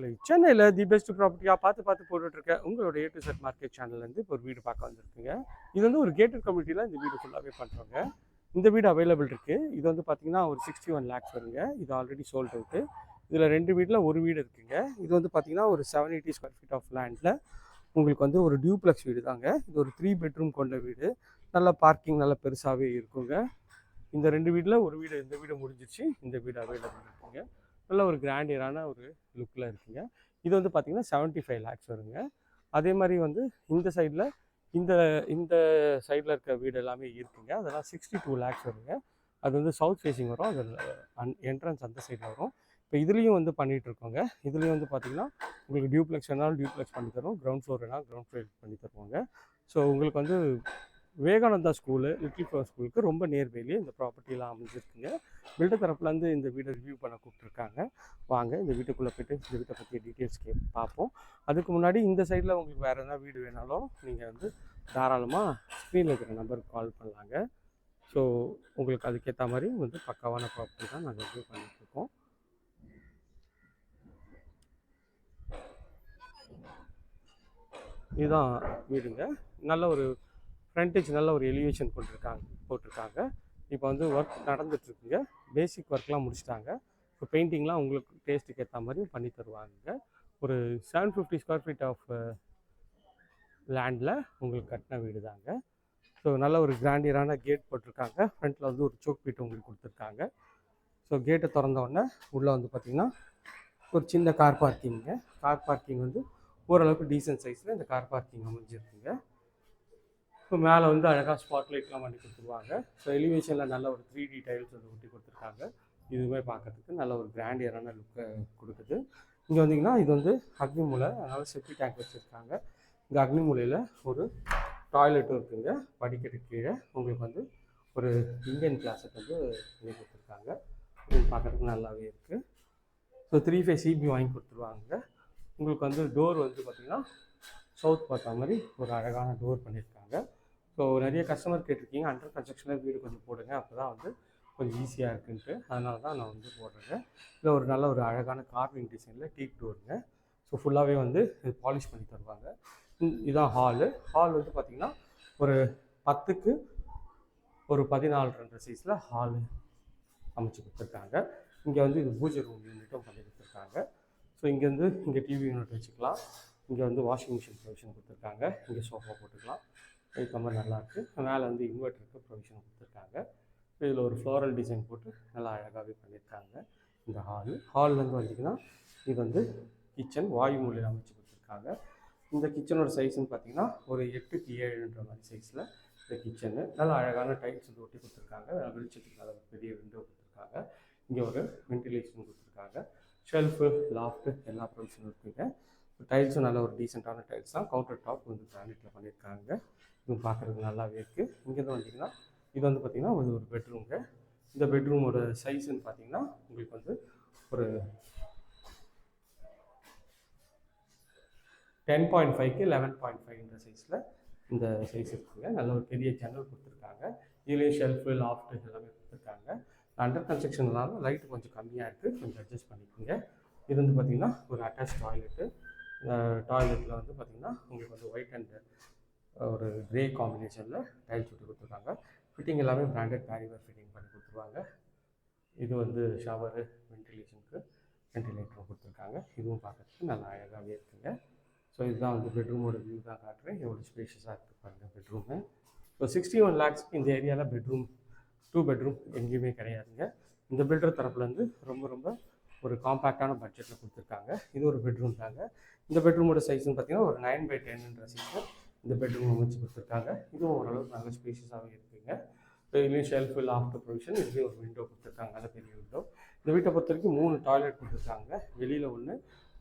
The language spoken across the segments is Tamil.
மக்களை சென்னையில் தி பெஸ்ட் ப்ராப்பர்ட்டியாக பார்த்து பார்த்து போட்டுட்ருக்க உங்களோட ஏ டு செட் மார்க்கெட் சேனல்லேருந்து இப்போ ஒரு வீடு பார்க்க வந்திருக்குங்க. இது வந்து ஒரு கேட்டட் கம்யூனிட்டியில் இந்த வீடு ஃபுல்லாகவே பண்ணுறோங்க இந்த வீடு அவைலபிள் இருக்குது இது வந்து பார்த்திங்கன்னா ஒரு சிக்ஸ்டி ஒன் லேக்ஸ் வருங்க. இது ஆல்ரெடி சோல்டு அவுட்டு இதில் ரெண்டு வீட்டில் ஒரு வீடு இருக்குங்க. இது வந்து பார்த்திங்கன்னா ஒரு seven eighty square feet of லேண்டில் உங்களுக்கு வந்து ஒரு டியூப்ளெக்ஸ் வீடு தாங்க இது ஒரு த்ரீ பெட்ரூம் கொண்ட வீடு. நல்ல பார்க்கிங் நல்லா பெருசாகவே இருக்குங்க. இந்த ரெண்டு வீட்டில் ஒரு வீடு இந்த வீடு முடிஞ்சிச்சு இந்த வீடு அவைலபிள் இருக்குங்க. நல்ல ஒரு கிராண்டியரான ஒரு லுக்கில் இருக்குங்க. இது வந்து பார்த்திங்கன்னா செவன்ட்டி ஃபைவ் லேக்ஸ் வருங்க. அதே மாதிரி வந்து இந்த சைடில் இந்த இந்த சைடில் இருக்க வீடு எல்லாமே இருக்குங்க. அதெல்லாம் சிக்ஸ்டி டூ லேக்ஸ் வருங்க. அது வந்து சவுத் ஃபேஸிங் வரும். அது அன் என்ட்ரன்ஸ் அந்த சைடில் வரும். இப்போ இதுலேயும் வந்து பண்ணிகிட்ருக்கோங்க இதுலேயும் வந்து பார்த்தீங்கன்னா உங்களுக்கு டியூப்ளெக்ஸ் வேணாலும் டியூப்ளெக்ஸ் பண்ணி தருவோம். கிரவுண்ட் ஃப்ளோர் வேணாலும் கிரவுண்ட் ஃப்ளோர் பண்ணி தருவாங்க. ஸோ உங்களுக்கு வந்து விவேகானந்தா ஸ்கூலு லிட்டில் ஃப்ளவர் ஸ்கூலுக்கு ரொம்ப நியர்பைலேயே இந்த ப்ராப்பர்ட்டிலாம் அமைஞ்சிருக்குங்க. பில்டர் தரப்புலேருந்து இந்த வீடை ரிவ்யூ பண்ண கூப்பிட்ருக்காங்க வாங்க இந்த வீட்டுக்குள்ளே போய்ட்டு இந்த வீட்டை பற்றிய டீட்டெயில்ஸ் கே பார்ப்போம். அதுக்கு முன்னாடி இந்த சைடில் உங்களுக்கு வேறு எதனா வீடு வேணாலும் நீங்கள் வந்து தாராளமாக ஸ்க்ரீனில் இருக்கிற நம்பருக்கு கால் பண்ணலாங்க. ஸோ உங்களுக்கு அதுக்கேற்ற மாதிரி வந்து பக்காவான ப்ராப்பர்ட்டி தான் நாங்கள் ரிவ்யூ பண்ணிகிட்ருக்கோம் இதுதான் வீடுங்க. நல்ல ஒரு ஃப்ரண்டேஜ் நல்ல ஒரு எலிவேஷன் போட்டிருக்காங்க போட்டிருக்காங்க. இப்போ வந்து ஒர்க் நடந்துட்டுருக்குங்க. பேசிக் ஒர்க்லாம் முடிச்சிட்டாங்க. இப்போ பெயிண்டிங்லாம் உங்களுக்கு டேஸ்ட்டுக்கு ஏற்ற மாதிரியும் பண்ணி தருவாங்க. ஒரு seven fifty square feet of லேண்டில் உங்களுக்கு கட்டின வீடு தாங்க. ஸோ நல்ல ஒரு கிராண்டியரான கேட் போட்டிருக்காங்க. ஃப்ரண்ட்டில் வந்து ஒரு சோக் பீட் உங்களுக்கு கொடுத்துருக்காங்க. ஸோ கேட்டை திறந்தோடனே உள்ளே வந்து பார்த்திங்கன்னா ஒரு சின்ன கார் பார்க்கிங்க கார் பார்க்கிங் வந்து ஓரளவுக்கு டீசன்ட் சைஸில் இந்த கார் பார்க்கிங் அமைஞ்சிருக்குங்க. இப்போ மேலே வந்து அழகாக ஸ்பாட் லைட்லாம் பண்ணி கொடுத்துருவாங்க. ஸோ எலிவேஷனில் நல்ல ஒரு த்ரீ டி டைல்ஸ் வந்து ஒட்டி கொடுத்துருக்காங்க. இதுவுமே பார்க்கறதுக்கு நல்ல ஒரு கிராண்டியரான லுக்கை கொடுக்குது. இங்கே வந்தீங்கன்னா இது வந்து அக்னி மூலை அதனால் செப்டி டேங்க் வச்சுருக்காங்க. இங்கே அக்னி மூலையில் ஒரு டாய்லெட்டும் இருக்குங்க. படிக்கட்டு கீழே உங்களுக்கு வந்து ஒரு இந்தியன் கிளாஸுக்கு வந்து பண்ணி கொடுத்துருக்காங்க. இது பார்க்குறதுக்கு நல்லாவே இருக்குது ஸோ த்ரீ ஃபைவ் சிபி வாங்கி கொடுத்துருவாங்க. உங்களுக்கு வந்து டோர் வந்து பார்த்திங்கன்னா சவுத் பார்த்த மாதிரி ஒரு அழகான டோர் பண்ணியிருக்காங்க. ஸோ நிறைய கஸ்டமர் கேட்டிருக்கீங்க அண்டர் கன்ஸ்ட்ரக்ஷனில் வீடு கொஞ்சம் போடுங்க அப்போ தான் வந்து கொஞ்சம் ஈஸியாக இருக்குன்ட்டு. அதனால தான் நான் வந்து போடுறேன் இதில் ஒரு நல்ல ஒரு அழகான கார்விங் டிசைனில் டீக் டோருங்க ஸோ ஃபுல்லாகவே வந்து பாலிஷ் பண்ணி தருவாங்க. இதுதான் ஹாலு ஹால் வந்து பார்த்திங்கன்னா ஒரு பத்துக்கு ஒரு பதினாலுன்ற சைஸில் ஹாலு அமைச்சு கொடுத்துருக்காங்க. இங்கே வந்து இது பூஜை ரூம் யூனிட்டும் பண்ணி கொடுத்துருக்காங்க. ஸோ இங்கேருந்து இங்கே டிவி யூனிட் வச்சுக்கலாம். இங்கே வந்து வாஷிங் மிஷின் ப்ரொவிஷன் கொடுத்துருக்காங்க. இங்கே சோஃபா போட்டுக்கலாம். இது மாதிரி நல்லாயிருக்கு மேலே வந்து இன்வெர்ட்டருக்கு ப்ரொவிஷன் கொடுத்துருக்காங்க. இதில் ஒரு ஃப்ளோரல் டிசைன் போட்டு நல்லா அழகாகவே பண்ணியிருக்காங்க இந்த ஹாலு ஹால்லேருந்து வந்தீங்கன்னா இது வந்து கிச்சன் வாயு மூலையில் அமைச்சு கொடுத்துருக்காங்க. இந்த கிச்சனோட சைஸ்ன்னு பார்த்தீங்கன்னா ஒரு எட்டுக்கு ஏழுன்ற மாதிரி சைஸில் இந்த கிச்சனு நல்லா அழகான டைல்ஸ் வந்து ஒட்டி கொடுத்துருக்காங்க. வெளிச்சத்துக்கு நல்ல பெரிய விண்டோ கொடுத்துருக்காங்க. இங்கே ஒரு வென்டிலேஷன் கொடுத்துருக்காங்க. ஷெல்ஃபு லாஃப்ட்டு எல்லா ப்ரொவிஷனும் இருக்குங்க. டைல்ஸும் நல்ல ஒரு டீசெண்டான டைல்ஸ் தான். கவுண்டர் டாப் வந்து கிரானைட்டில் பண்ணியிருக்காங்க. இது பார்க்குறதுக்கு நல்லாவே இருக்குது இங்கேருந்து வந்தீங்கன்னா இது வந்து பார்த்திங்கன்னா ஒரு ஒரு பெட்ரூம்ங்க இந்த பெட்ரூமோட சைஸ்ன்னு பார்த்தீங்கன்னா உங்களுக்கு வந்து ஒரு டென் பாயிண்ட் ஃபைவ்க்கு லெவன் பாயிண்ட் ஃபைவ்ன்ற சைஸில் இந்த சைஸ் இருக்குங்க. நல்ல ஒரு பெரிய ஜன்னல் கொடுத்துருக்காங்க. இதுலேயும் ஷெல்ஃபு லாஃப்ட் எல்லாமே கொடுத்துருக்காங்க. அண்டர் கன்ஸ்ட்ரக்ஷன்னால லைட் கொஞ்சம் கம்மியாக இருக்குது கொஞ்சம் அட்ஜஸ்ட் பண்ணிக்கோங்க. இது வந்து பார்த்திங்கன்னா ஒரு அட்டாச் டாய்லெட்டு டாய்லெட்டில் வந்து பார்த்திங்கன்னா உங்களுக்கு வந்து ஒயிட் அண்ட் ஒரு கிரே காம்பினேஷனில் டைல்ஸ் விட்டு கொடுத்துருக்காங்க. ஃபிட்டிங் எல்லாமே பிராண்டட் பேரிவர் ஃபிட்டிங் பண்ணி கொடுத்துருவாங்க. இது வந்து ஷவரு வென்டிலேஷனுக்கு வென்டிலேட்டரும் கொடுத்துருக்காங்க. இதுவும் பார்க்கறதுக்கு நல்லா அழகாகவே இருக்குங்க. ஸோ இதுதான் வந்து பெட்ரூமோட வியூ தான் காட்டுறேன். எவ்வளோ ஸ்பேஷியஸாக இருக்குது பாருங்கள் பெட்ரூமு ஸோ சிக்ஸ்டி ஒன் லேக்ஸ்க்கு இந்த ஏரியாவில் பெட்ரூம் டூ பெட்ரூம் எங்கேயுமே கிடையாதுங்க. இந்த பில்டர் தரப்புலேருந்து ரொம்ப ரொம்ப ஒரு காம்பேக்டான பட்ஜெட்டில் கொடுத்துருக்காங்க. இது ஒரு பெட்ரூம் தாங்க. இந்த பெட்ரூமோட சைஸ்னு பார்த்தீங்கன்னா ஒரு நைன் பை டென்ன்ற சைஸில் இந்த பெட்ரூம் அமைச்சு கொடுத்துருக்காங்க. இதுவும் ஓரளவுக்கு நல்ல ஸ்பேஷியஸாகவே இருக்குங்க. ஸோ இதுலேயும் ஷெல்ஃபு லாஃப்ட் ப்ரொவிஷன் இதுலேயும் ஒரு விண்டோ கொடுத்துருக்காங்க. நல்ல பெரிய விண்டோ இந்த வீட்டை பொறுத்த வரைக்கும் மூணு டாய்லெட் கொடுத்துருக்காங்க. வெளியில் ஒன்று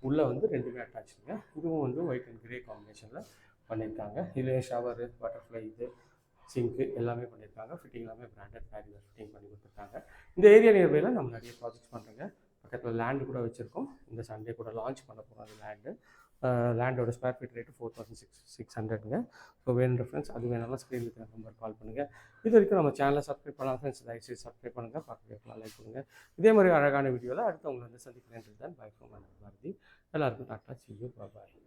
உள்ளே வந்து ரெண்டுமே அட்டாச்சுங்க இதுவும் வந்து ஒயிட் அண்ட் கிரே காம்பினேஷனில் பண்ணியிருக்காங்க. இதுலேயும் ஷவரு பட்டர்ஃப்ளை இது சிங்க்கு எல்லாமே பண்ணியிருக்காங்க. ஃபிட்டிங் எல்லாமே பிராண்டட் பேரிவர் ஃபிட்டிங் பண்ணி கொடுத்துருக்காங்க. இந்த ஏரியா நியர்பையில் நம்ம நிறைய ப்ராஜெக்ட்ஸ் பண்ணுறோங்க பக்கத்தில் லேண்டு கூட வச்சுருக்கோம். இந்த சண்டே கூட லான்ச் பண்ண போகிறோம் அது land லேண்டோட square feet rate four thousand six six ஹண்ட்ரட்ங்க so வேணுன்ற ஃப்ரெண்ட்ஸ் அது வேணாலும் ஸ்க்ரீனில் இருக்கிற நம்பர் கால் பண்ணுங்கள் இது வரைக்கும் நம்ம சேனலை சப்ஸ்கிரைப் பண்ணலாம் ஃப்ரெண்ட்ஸ் தயவுசெய்து சப்ஸ்கிரைப் பண்ணுங்கள் பக்கத்தில் லைக் பண்ணுங்கள் இதே மாதிரி அழகான வீடியோவில் அடுத்து உங்களை வந்து சந்திக்கிறேன். தான் பாய் ஃப்ரம் பாரதி எல்லாருக்கும் டாட்டா சி பாய்